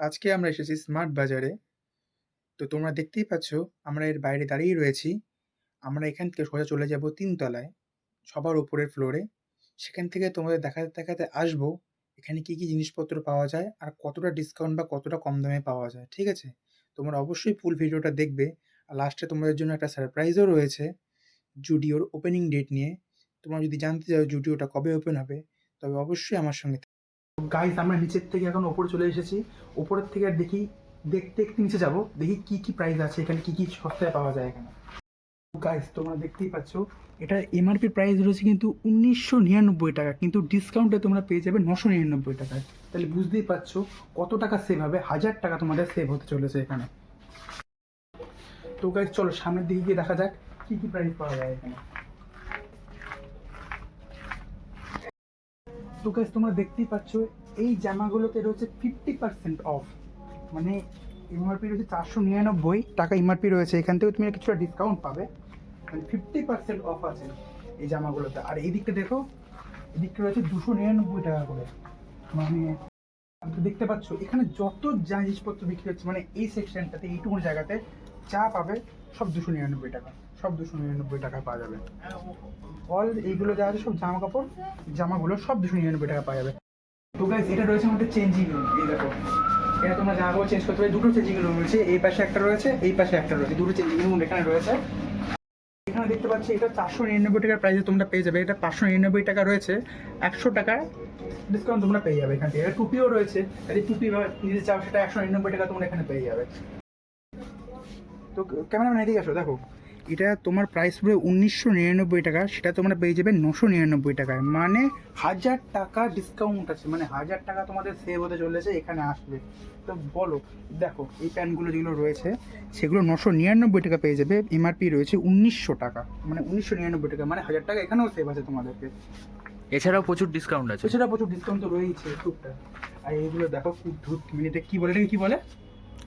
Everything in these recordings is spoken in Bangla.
আজকে আমরা এসেছি স্মার্ট বাজারে। তো তোমরা দেখতেই পাচ্ছ আমরা এর বাইরে দাঁড়িয়ে রয়েছি। আমরা এখান থেকে সোজা চলে যাব ৩ তলায়, সবার উপরের ফ্লোরে। সেখান থেকে তোমাদের দেখাতে, দেখাতে আসব এখানে কি, কি জিনিসপত্র পাওয়া যায় আর কতটা ডিসকাউন্ট বা কতটা কম দামে পাওয়া যায়। ঠিক আছে? তোমরা অবশ্যই ফুল ভিডিওটা দেখবে। আর লাস্টে তোমাদের জন্য একটা সারপ্রাইজও রয়েছে জুডিওর ওপেনিং ডেট নিয়ে। তোমরা যদি জানতে চাও জুডিওটা কবে ওপেন হবে তবে অবশ্যই আমার সঙ্গে গাইস আমরা নিচের থেকে এখন ওপরে চলে এসেছি। ওপরের থেকে আর দেখি দেখতে, দেখতে নিচে যাব। দেখি কি, কি প্রাইস আছে এখানে কি, কি সস্তায় পাওয়া যায় এখানে। গাইস তোমরা দেখতেই পাচ্ছ এটার এমআরপি প্রাইস রয়েছে কিন্তু উনিশশো নিরানব্বই টাকা কিন্তু ডিসকাউন্টে তোমরা পেয়ে যাবে নশো নিরানব্বই টাকায় তাহলে বুঝতেই পারছ কত টাকা সেভ হবে হাজার টাকা তোমাদের সেভ হতে চলেছে এখানে তো গাইস চলো সামনের দিকে গিয়ে দেখা যাক কি কি প্রাইস পাওয়া যায় এখানে তো গাইস তোমরা দেখতেই পাচ্ছ, এই জামাগুলোতে রয়েছে ফিফটি পার্সেন্ট অফ মানে এমআরপি রয়েছে চারশো নিরানব্বই, টাকা এমআরপি রয়েছে। এখান থেকে তুমি কিছুটা ডিসকাউন্ট পাবে। মানে ফিফটি পার্সেন্ট অফ আছে এই জামাগুলোতে। আর এই দিকটা দেখো এদিকটা রয়েছে দুশো নিরানব্বই টাকা করে। মানে দেখতে পাচ্ছ, এখানে যত যা জিনিসপত্র বিক্রি হচ্ছে মানে এই সেকশনটাতে এইটুকু জায়গাতে যা পাবে, সব দুশো নিরানব্বই টাকা। সব দুশো নিরানব্বই টাকা পাওয়া যাবে। অল এইগুলো যা আছে সব জামা কাপড় জামাগুলো সব দুশো নিরানব্বই টাকা পাওয়া যাবে। তো গাইস এটা রয়েছে আমাদের চেঞ্জিং রুম এই দেখো। এটা তোমরা জামা কাপড় চেঞ্জ করতে পারবে দুটো চেঞ্জিং রুম রয়েছে, এই পাশে একটা রয়েছে, এই পাশে একটা রয়েছে, দুটো চেঞ্জিং রুম এখানে রয়েছে। এখানে দেখতে পাচ্ছি এটা চারশো নিরানব্বই টাকার প্রাইসে তোমরা পেয়ে যাবে, এটা পাঁচশো নিরানব্বই টাকা রয়েছে, একশো টাকায় ডিসকাউন্ট তোমরা পেয়ে যাবে এখান থেকে। এটা টুপিও রয়েছে যদি টুপি নিতে চাও সেটা একশো নিরানব্বই টাকা তোমরা এখানে পেয়ে যাবে। তো ক্যামেরাম্যান এদিকে আসো, দেখো। এটা তোমার প্রাইস পড়বে উনিশশো নিরানব্বই টাকা সেটা তোমরা পেয়ে যাবে নশো নিরানব্বই টাকায়। মানে হাজার টাকা ডিসকাউন্ট আছে মানে হাজার টাকা তোমাদের সেভ হতে চলেছে এখানে আসবে। তো বলো দেখো এই প্যান্টগুলো যেগুলো রয়েছে সেগুলো নশো নিরানব্বই টাকা পেয়ে যাবে এমআরপি রয়েছে উনিশশো টাকা। মানে উনিশশো নিরানব্বই টাকা মানে হাজার টাকা এখানেও সেভ আছে তোমাদেরকে। এছাড়াও প্রচুর ডিসকাউন্ট আছে। এছাড়া প্রচুর ডিসকাউন্ট তো রয়েছে টুকটাক। আর এইগুলো দেখো খুব ধুত মানে এটা কি বলে এটাকে কি বলে?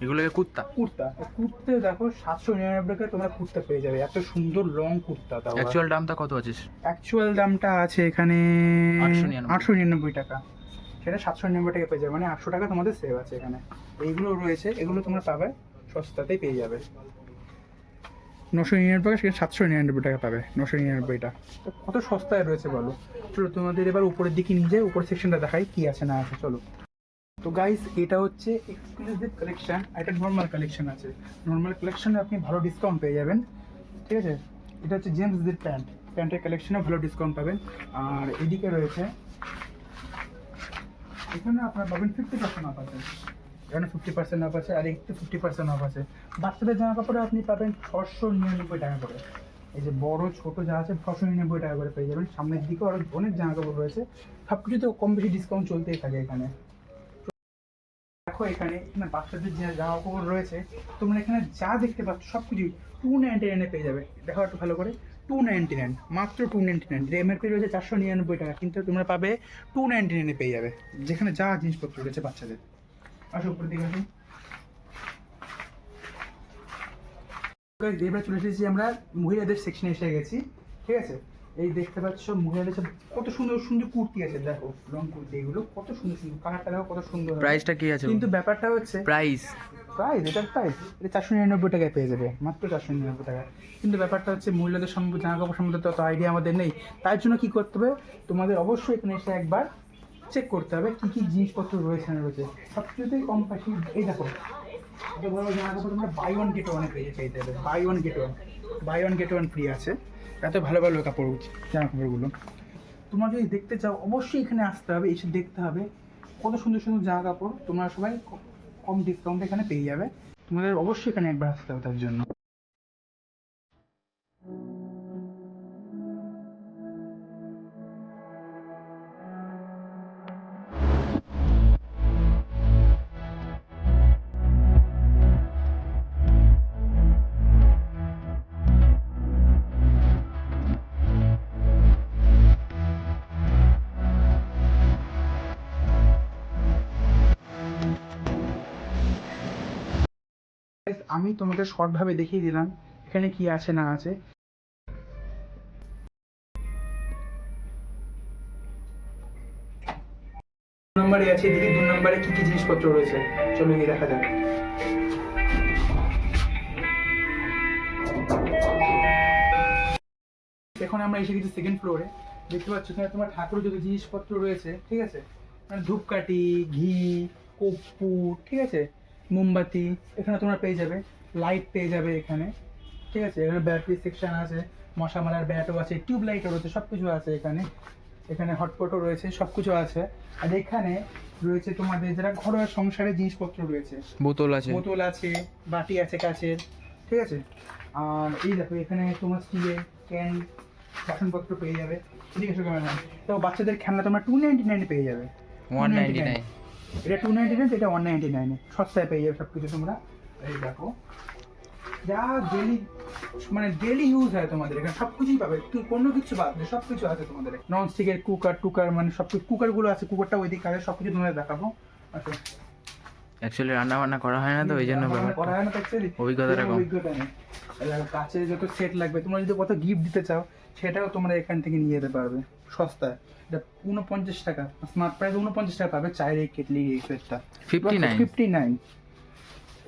এগুলোকে কুর্তা? কুর্তা। কুর্তে দেখো সাতশো নিরানব্বই টাকা তোমরা কুর্তা পেয়ে যাবে। এত সুন্দর লং কুর্তা তাও। অ্যাকচুয়াল দামটা কত আছে? অ্যাকচুয়াল দামটা আছে এখানে 899 আটশো নিরানব্বই টাকা। সেটা সাতশো নিরানব্বই টাকা পেয়ে যাবে। মানে আটশো টাকা তোমাদের সেভ আছে এখানে। এইগুলো রয়েছে। এগুলো তোমরা পাবে সস্তাতেই পেয়ে যাবে। নশো নিরানব্বই টাকা সেখানে সাতশো নিরানব্বই টাকা পাবে। নশো নিরানব্বইটা তো কত সস্তায় রয়েছে বলো? চলো তোমাদের এবার উপরের দিকে নিয়ে যাই। উপর সেকশনটা দেখাই কি আছে না আছে। চলো। তো গাইস এটা হচ্ছে এক্সক্লুসিভ কালেকশন এটা নর্মাল কালেকশন আছে। নর্মাল কালেকশনে আপনি ভালো ডিসকাউন্ট পেয়ে যাবেন। ঠিক আছে? এটা হচ্ছে জেমসদের প্যান্ট প্যান্টের কালেকশনে ভালো ডিসকাউন্ট পাবেন। আর এদিকে রয়েছে, এখানে আপনার পাবেন ফিফটি পার্সেন্ট অফ আছে। এখানে ফিফটি পার্সেন্ট অফ আছে, আর একটু ফিফটি পার্সেন্ট অফ আছে। বাচ্চাদের জামা কাপড়ে আপনি পাবেন ছশো নিরানব্বই টাকা করে। এই যে বড়, ছোট যা আছে ছশো নিরানব্বই টাকা করে পেয়ে যাবেন। সামনের দিকেও আরও অনেক জামা কাপড় রয়েছে। সব কিছুতে কম বেশি ডিসকাউন্ট চলতেই থাকে এখানে। দেখো এখানে এখানে বাচ্চাদের যে জামা কাপড় রয়েছে তোমরা এখানে যা দেখতে পাচ্ছ সব কিছু টু নাইনটি নাইনে পেয়ে যাবে। দেখো একটু ভালো করে টু নাইনটি নাইন মাত্র টু নাইনটি নাইন এমআরপি রয়েছে চারশো নিরানব্বই টাকা কিন্তু তোমরা পাবে টু নাইনটি নাইনে পেয়ে যাবে যেখানে যা জিনিসপত্র রয়েছে বাচ্চাদের। আসো উপর দিকে আসো Guys, এবার চলে এসেছি আমরা মহিলাদের সেকশনে এসে গেছি ঠিক আছে? এই দেখতে পাচ্ছ মহিলাদের সব কত সুন্দর সুন্দর কুর্তি আছে দেখো লং কুর্তি এগুলো কত সুন্দর সুন্দর কালারটা দেখো কত সুন্দর প্রাইসটা কি আছে? কিন্তু ব্যাপারটা হচ্ছে প্রাইস প্রাইস এটার প্রাইস এটা চারশো নিরানব্বই টাকায় পেয়ে যাবে মাত্র চারশো নিরানব্বই টাকা কিন্তু ব্যাপারটা হচ্ছে মহিলাদের সম্বন্ধে জামা কাপড় সম্বন্ধে তো অত আইডিয়া আমাদের নেই। তার জন্য কি করতে হবে? তোমাদের অবশ্যই এখানে এসে একবার চেক করতে হবে কী কী জিনিসপত্র রয়েছে না রয়েছে। সব কিছুতেই কম পাশি এই দেখো এটা বড় জামা কাপড় তোমরা বাই ওয়ান গেট ওয়ানে পেয়ে পেয়ে যাবে buy one get one buy one get one free আছে। এত ভালো ভালো কাপড়, জামা কাপড়গুলো। তোমরা যদি দেখতে চাও, অবশ্যই এখানে আসতে হবে, এসে দেখতে হবে কত সুন্দর সুন্দর জামা কাপড় তোমরা সবাই কম ডিসকাউন্টে এখানে পেয়ে যাবে। তোমাদের অবশ্যই এখানে একবার আসতে হবে তার জন্য। আমি তোমাকে শর্টভাবে দেখিয়ে দিলাম, এখানে কি আছে না আছে। নম্বরে আছে, এদিকে দু নম্বরে কি কি জিনিসপত্র রয়েছে? চলো গিয়ে দেখা যাবে এখন আমরা এসে গেছি সেকেন্ড ফ্লোরে দেখতে পাচ্ছ, এখানে তোমার ঠাকুরের যত জিনিসপত্র রয়েছে, ঠিক আছে? মানে ধূপকাঠি, ঘি কর্পূর ঠিক আছে? মোমবাতি এখানে তোমরা পেয়ে যাবে। লাইট পেয়ে যাবে এখানে। ঠিক আছে? এখানে ব্যাটারি সেকশন আছে মশা মারার ব্যাটও আছে টিউব লাইটও রয়েছে সব কিছু আছে এখানে। এখানে হটপটও রয়েছে সব কিছু আছে। আর এখানে রয়েছে তোমাদের যারা ঘরোয়া সংসারের জিনিসপত্র রয়েছে। বোতল আছে। বোতল আছে বাটি আছে কাচের। ঠিক আছে? আর এই দেখো এখানে তোমার স্টিলের ক্যান বাসনপত্র পেয়ে যাবে। ঠিক আছে তো বাচ্চাদের খেলনা তোমরা টু নাইনটি নাইনে পেয়ে যাবে। ওয়ান নাইনটি নাইন এটা টু নাইনটি নাইন এটা ওয়ান নাইনটি নাইনে সস্তায় পেয়ে যাবে সব কিছু তোমরা এই দেখো। যা ডেলি মানে ডেলি ইউজ হয় তোমাদের এখানে সব কিছুই পাবে। তুই কোনো কিছু বাদ নেই সব কিছু আছে তোমাদের নন স্টিকের কুকার টুকার মানে সব কিছু কুকারগুলো আছে কুকারটা ওইদিকে আছে সব কিছু তোমাদের দেখাবো। আচ্ছা। অ্যাকচুয়ালি রান্না বান্না করা হয় না তো ওই জন্য করা হয় না actually? অভিজ্ঞতাটা কম। এই যত সেট লাগবে তোমরা যদি কত গিফট দিতে চাও সেটাও তোমরা এখান থেকে নিয়ে যেতে পারবে। সস্তায়। এটা উনপঞ্চাশ টাকা। স্মার্ট প্রাইস উনপঞ্চাশ টাকা পাবে চায়ের এই কেটলি এই সেটটা। ফিফটি নাইন ফিফটি নাইন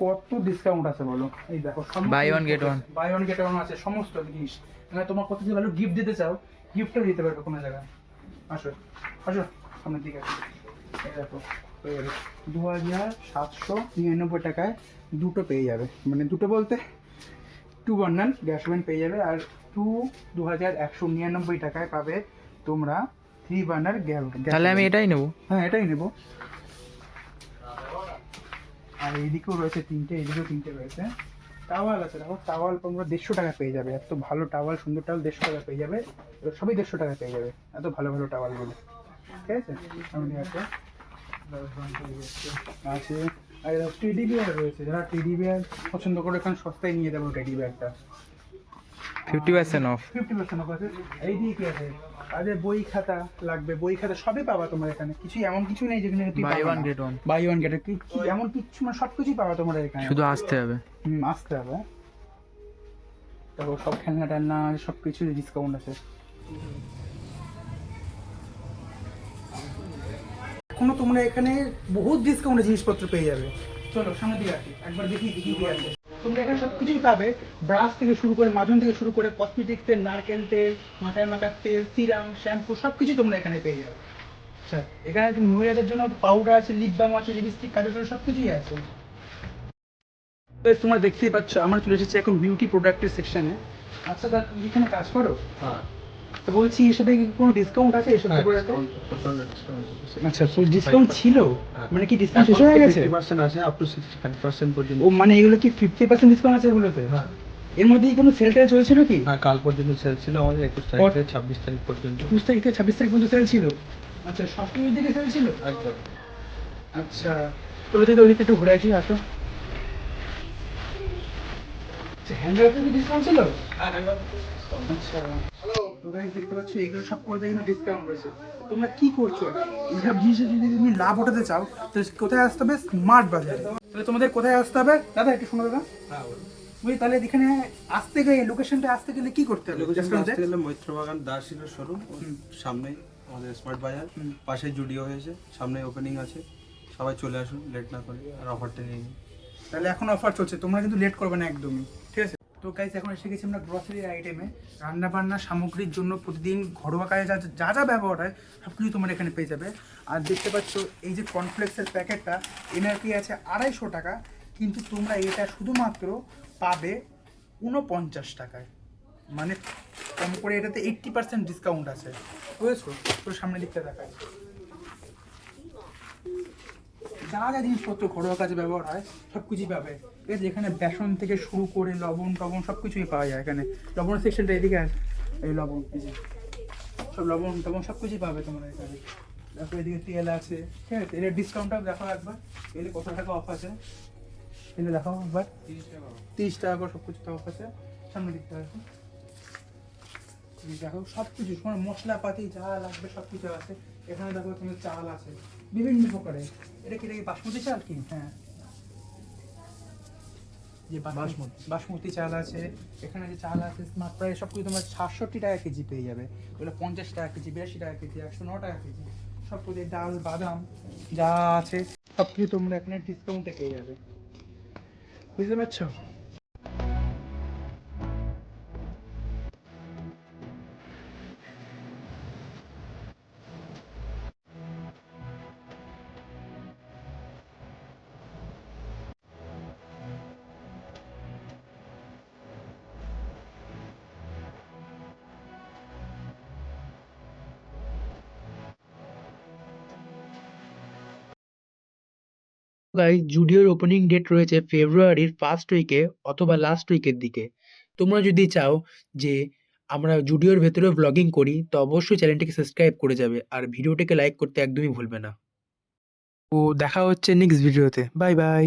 কত ডিসকাউন্ট আছে বলো? এই দেখো Buy one, get one. Buy one get one আছে সমস্ত জিনিস। মানে তোমার কত যদি ভালো গিফট দিতে চাও গিফটও দিতে পারবে কোনো জায়গায়। আসো আসো সামনের দিকে। এই দেখো দু হাজার সাতশো নিরানব্বই টাকায় দুটো পেয়ে যাবে। মানে দুটো বলতে টু বার্নার গ্যাস ওভেন পেয়ে যাবে। আর টু দু হাজার একশো নিরানব্বই টাকায় পাবে তোমরা থ্রি বার্নার গ্যাস তাহলে আমি এটাই নেব। হ্যাঁ এটাই নেব। আর এইদিকেও রয়েছে তিনটে এইদিকেও তিনটে রয়েছে। টাওয়াল আছে দেখো টাওয়াল তোমরা দেড়শো টাকা পেয়ে যাবে। এত ভালো টাওয়াল সুন্দর টাওয়াল দেড়শো টাকা পেয়ে যাবে। সবই দেড়শো টাকা পেয়ে যাবে এত ভালো ভালো টাওয়ালগুলো ঠিক আছে? সামনে আছে। আছে। আর টেডি বিয়ার রয়েছে যারা টেডি বিয়ার পছন্দ করে এখানে সস্তায় নিয়ে যাব teddy বিয়ারটা fifty percent off fifty percent off আছে। এই দিয়ে কি আছে। আরে বই খাতা লাগবে বই খাতা সবই পাবা তোমার এখানে। কিছু এমন কিছু নেই যেখানে buy one get one buy one get এমন কিছু মানে সব কিছুই পাবা তোমরা এখানে। শুধু আসতে হবে। হুম আসতে হবে। তারপর সব খেলনা টেলনা সব কিছু ডিসকাউন্ট আছে। এখনও তোমরা এখানে বহুত ডিসকাউন্টে জিনিসপত্র পেয়ে যাবে। চলো সামনে দিকে আসি। একবার দেখি কি আছে। তোমরা এখানে সব কিছুই পাবে। ব্রাশ থেকে শুরু করে মাজন থেকে শুরু করে কসমেটিক তেল, নারকেল তেল, মাথায় মাখার তেল, সিরাম শ্যাম্পু সব কিছু তোমরা এখানে পেয়ে যাবে। আচ্ছা এখানে মহিলাদের জন্য পাউডার আছে লিপ বাম আছে লিপস্টিক কাজল সব কিছুই আছে। তোমরা দেখতেই পাচ্ছ, আমার চলে এসেছি এখন বিউটি প্রোডাক্টের সেকশনে আচ্ছা দাদা, তুমি এখানে কাজ করো? হ্যাঁ। তো বলছি এর সাথে কি কোনো ডিসকাউন্ট আছে এসব প্রোডাক্টে আচ্ছা তো ডিসকাউন্ট ছিল? মানে কি ডিসকাউন্ট শেষ হয়ে গেছে? পার্সেন্ট আছে up to sixty five percent পর্যন্ত। ও মানে এগুলো কি ফিফটি পার্সেন্ট ডিসকাউন্ট আছে এগুলোতে? হ্যাঁ। এর মধ্যে কোনো সেল টেল চলছিল কি হ্যাঁ কাল পর্যন্ত সেল ছিল আমাদের একুশ তারিখ থেকে ছাব্বিশ তারিখ পর্যন্ত। একুশ তারিখ থেকে ছাব্বিশ তারিখ পর্যন্ত সেল ছিল? আচ্ছা সপ্তাহের দিকে সেল ছিল? একদম। আচ্ছা তোর দিকে ওদিকে একটু ঘুরে আসি আসো। আচ্ছা ডিসকাউন্ট ছিল? আচ্ছা। দেখতে পাচ্ছ এগুলো সব করে কিন্তু ডিসকাউন্ট রয়েছে। তোমরা কি করছ? এইসব জিনিসে যদি তুমি লাভ ওঠাতে চাও তো কোথায় আসতে হবে? স্মার্ট বাজারে। তাহলে তোমাদের কোথায় আসতে হবে? দাদা একটু শোনো দাদা। তাহলে এখানে আসতে গেলে লোকেশনটা আসতে গেলে কি করতে হবে? লোকেশন Just আসতে গেলে মৈত্রবাগান দার্শিলের শোরুম সামনেই আমাদের স্মার্ট বাজার। পাশে জুডিও হয়েছে সামনে ওপেনিং আছে। সবাই চলে আসুন লেট না করে আর অফারটা নিয়ে তাহলে এখন অফার চলছে তোমরা কিন্তু লেট করবে না একদমই। ঠিক আছে? তো গাইস এখন এসে গেছি আমরা গ্রসারি আইটেমে রান্না বান্না সামগ্রীর জন্য প্রতিদিন ঘরোয়া কাজে যা যা যা ব্যবহার হয় সব কিছু তোমরা এখানে পেয়ে যাবে। আর দেখতে পাচ্ছ, এই যে কর্নফ্লেক্সের প্যাকেটটা এমআরপি আছে আড়াইশো টাকা, কিন্তু তোমরা এটা শুধুমাত্র পাবে উনপঞ্চাশ টাকায়। মানে কম করে এটাতে এইট্টি পার্সেন্ট ডিসকাউন্ট আছে। বুঝেছ? তোর সামনে দিকটা দেখায়। যা যা জিনিসপত্র ঘরোয়া কাজে ব্যবহার হয় সব কিছুই পাবে। ঠিক আছে এখানে বেসন থেকে শুরু করে লবণ টবণ সব কিছুই পাওয়া যায় এখানে। লবণ সেকশনটা এদিকে আছে এই লবণ, এই যে। সব লবণ টবণ সব কিছুই পাবে তোমরা এখানে। দেখো, এদিকে তেল আছে। ঠিক আছে তেলের ডিসকাউন্টটাও দেখো একবার। তেলে কত টাকা অফ আছে? তেলে দেখো একবার। তিরিশ টাকা তিরিশ করে সব কিছু অফ আছে। সামনে দিকটা দেখো। দেখো সব কিছু মশলাপাতি যা লাগবে সব কিছু আছে। এখানে দেখো, তোমার চাল আছে। বিভিন্ন এটা কি এটা কি বাসমতি চাল কি? হ্যাঁ। যে বাসমতি বাসমতি। চাল আছে এখানে যে চাল আছে স্মার্ট প্রায় সব কিছু তোমার সাতষট্টি টাকা কেজি পেয়ে যাবে। ওগুলো পঞ্চাশ টাকা কেজি বিরাশি টাকা কেজি একশো ন টাকা কেজি। সব কিছু ডাল বাদাম যা আছে সব কিছু তোমরা এখানে ডিসকাউন্টে পেয়ে যাবে। বুঝতে পারছ? গাইস জুডিওর ওপেনিং ডেট রয়েছে ফেব্রুয়ারির ফার্স্ট উইকে অথবা লাস্ট উইকের দিকে। তোমরা যদি চাও যে আমরা জুডিওর ভেতরে ব্লগিং করি, তো অবশ্যই চ্যানেলটিকে সাবস্ক্রাইব করে যাবে আর ভিডিওটিকে লাইক করতে একদমই ভুলবে না। ও দেখা হচ্ছে নেক্সট ভিডিওতে বাই বাই